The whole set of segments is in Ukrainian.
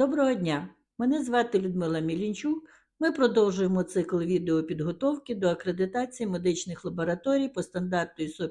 Доброго дня! Мене звати Людмила Мілінчук. Ми продовжуємо цикл відеопідготовки до акредитації медичних лабораторій по стандарту ISO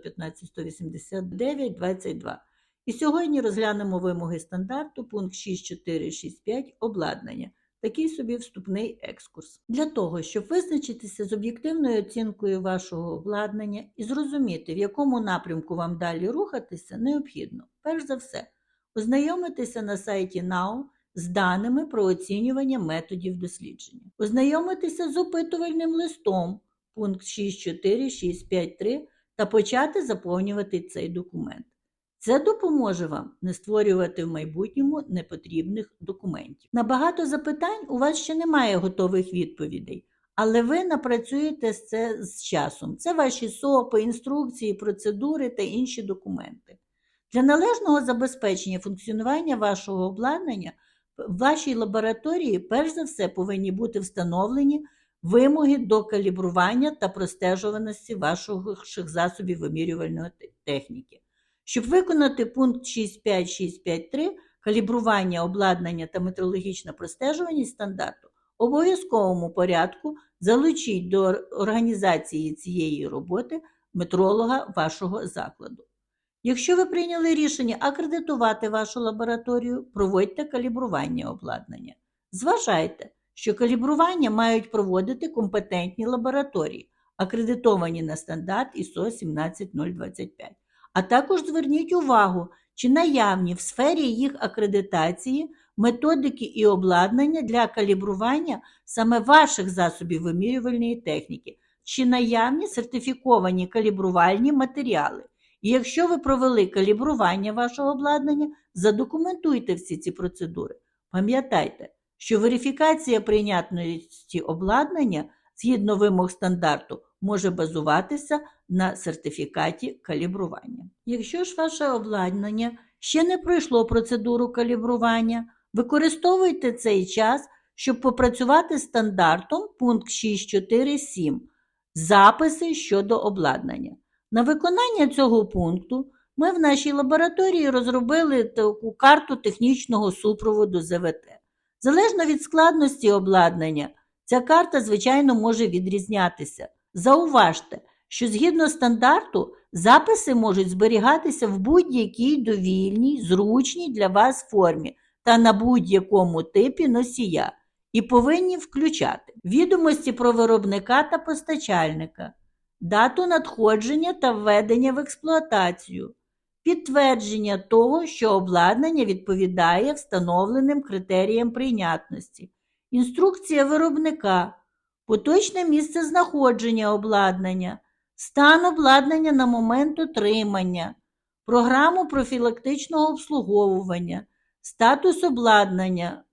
15489-22. І сьогодні розглянемо вимоги стандарту пункт 6465 обладнання. Такий собі вступний екскурс. Для того, щоб визначитися з об'єктивною оцінкою вашого обладнання і зрозуміти, в якому напрямку вам далі рухатися, необхідно, перш за все, ознайомитися на сайті НАУ з даними про оцінювання методів дослідження, ознайомитися з опитувальним листом пункт 64653 та почати заповнювати цей документ. Це допоможе вам не створювати в майбутньому непотрібних документів. На багато запитань у вас ще немає готових відповідей, але ви напрацюєте це з часом. Це ваші СОПи, інструкції, процедури та інші документи. Для належного забезпечення функціонування вашого обладнання в вашій лабораторії перш за все повинні бути встановлені вимоги до калібрування та простежуваності ваших засобів вимірювальної техніки. Щоб виконати пункт 65653 калібрування обладнання та метрологічна простежуваність стандарту, обов'язковому порядку залучіть до організації цієї роботи метролога вашого закладу. Якщо ви прийняли рішення акредитувати вашу лабораторію, проводьте калібрування обладнання. Зважайте, що калібрування мають проводити компетентні лабораторії, акредитовані на стандарт ISO 17025. А також зверніть увагу, чи наявні в сфері їх акредитації методики і обладнання для калібрування саме ваших засобів вимірювальної техніки, чи наявні сертифіковані калібрувальні матеріали. І якщо ви провели калібрування вашого обладнання, задокументуйте всі ці процедури. Пам'ятайте, що верифікація прийнятності обладнання згідно вимог стандарту може базуватися на сертифікаті калібрування. Якщо ж ваше обладнання ще не пройшло процедуру калібрування, використовуйте цей час, щоб попрацювати стандартом пункт 647 записи щодо обладнання. На виконання цього пункту ми в нашій лабораторії розробили таку карту технічного супроводу ЗВТ. Залежно від складності обладнання, ця карта, звичайно, може відрізнятися. Зауважте, що згідно стандарту записи можуть зберігатися в будь-якій довільній, зручній для вас формі та на будь-якому типі носія і повинні включати відомості про виробника та постачальника дату надходження та введення в експлуатацію, підтвердження того, що обладнання відповідає встановленим критеріям прийнятності, інструкція виробника, поточне місце знаходження обладнання, стан обладнання на момент отримання, програму профілактичного обслуговування, статус обладнання.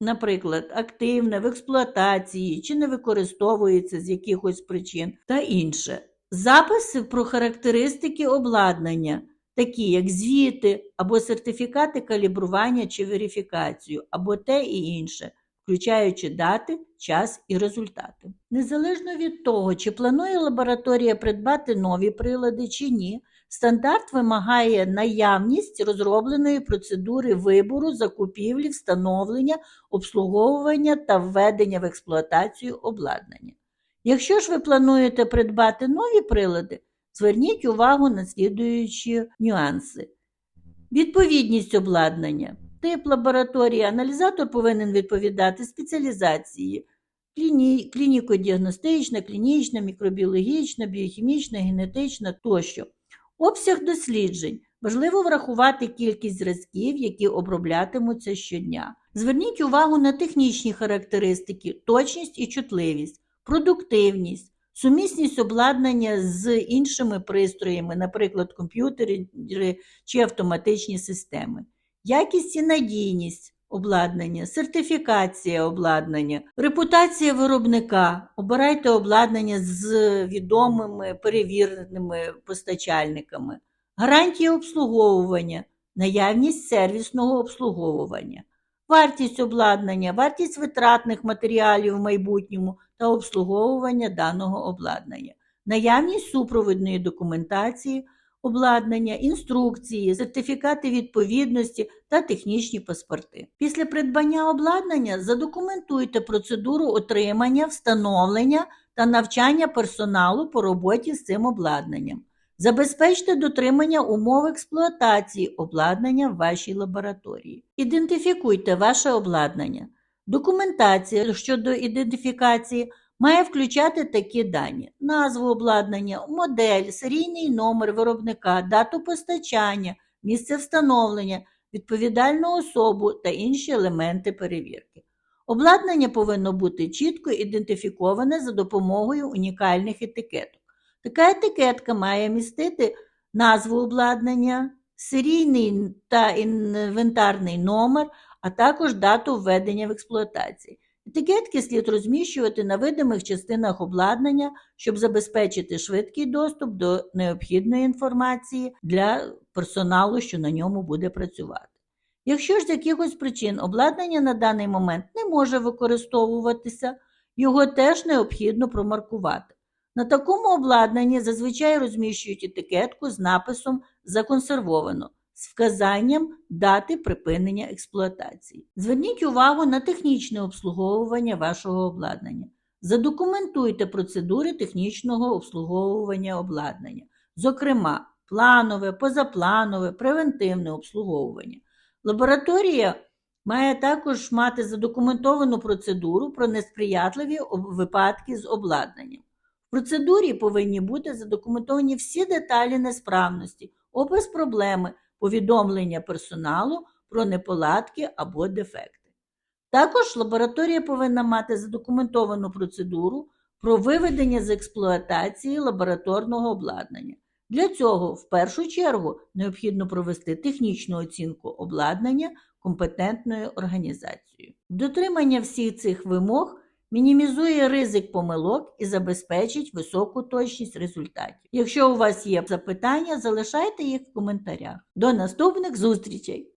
Наприклад, активне в експлуатації чи не використовується з якихось причин та інше. Записи про характеристики обладнання, такі як звіти або сертифікати калібрування чи верифікацію, або те і інше, включаючи дати, час і результати. Незалежно від того, чи планує лабораторія придбати нові прилади чи ні, Стандарт вимагає наявність розробленої процедури вибору, закупівлі, встановлення, обслуговування та введення в експлуатацію обладнання. Якщо ж ви плануєте придбати нові прилади, зверніть увагу на слідуючі нюанси. Відповідність обладнання. Тип лабораторії аналізатор повинен відповідати спеціалізації клініко-діагностична, клінічна, мікробіологічна, біохімічна, генетична тощо. Обсяг досліджень. Важливо врахувати кількість зразків, які оброблятимуться щодня. Зверніть увагу на технічні характеристики, точність і чутливість, продуктивність, сумісність обладнання з іншими пристроями, наприклад, комп'ютери чи автоматичні системи, якість і надійність обладнання, сертифікація обладнання, репутація виробника. Обирайте обладнання з відомими перевіреними постачальниками, гарантії обслуговування, наявність сервісного обслуговування, вартість обладнання, вартість витратних матеріалів в майбутньому та обслуговування даного обладнання, наявність супровідної документації. Обладнання, інструкції, сертифікати відповідності та технічні паспорти. Після придбання обладнання задокументуйте процедуру отримання, встановлення та навчання персоналу по роботі з цим обладнанням. Забезпечте дотримання умов експлуатації обладнання в вашій лабораторії. Ідентифікуйте ваше обладнання. Документація щодо ідентифікації має включати такі дані: назву обладнання, модель, серійний номер виробника, дату постачання, місце встановлення, відповідальну особу та інші елементи перевірки. Обладнання повинно бути чітко ідентифіковане за допомогою унікальних етикеток. Така етикетка має містити назву обладнання, серійний та інвентарний номер, а також дату введення в експлуатацію. Етикетки слід розміщувати на видимих частинах обладнання, щоб забезпечити швидкий доступ до необхідної інформації для персоналу, що на ньому буде працювати. Якщо ж з якихось причин обладнання на даний момент не може використовуватися, його теж необхідно промаркувати. На такому обладнанні зазвичай розміщують етикетку з написом Законсервовано з вказанням дати припинення експлуатації. Зверніть увагу на технічне обслуговування вашого обладнання. Задокументуйте процедури технічного обслуговування обладнання, зокрема, планове, позапланове, превентивне обслуговування. Лабораторія має також мати задокументовану процедуру про несприятливі випадки з обладнанням. В процедурі повинні бути задокументовані всі деталі несправності, опис проблеми, повідомлення персоналу про неполадки або дефекти. Також лабораторія повинна мати задокументовану процедуру про виведення з експлуатації лабораторного обладнання. Для цього в першу чергу необхідно провести технічну оцінку обладнання компетентною організацією. Дотримання всіх цих вимог мінімізує ризик помилок і забезпечить високу точність результатів. Якщо у вас є запитання, залишайте їх в коментарях. До наступних зустрічей!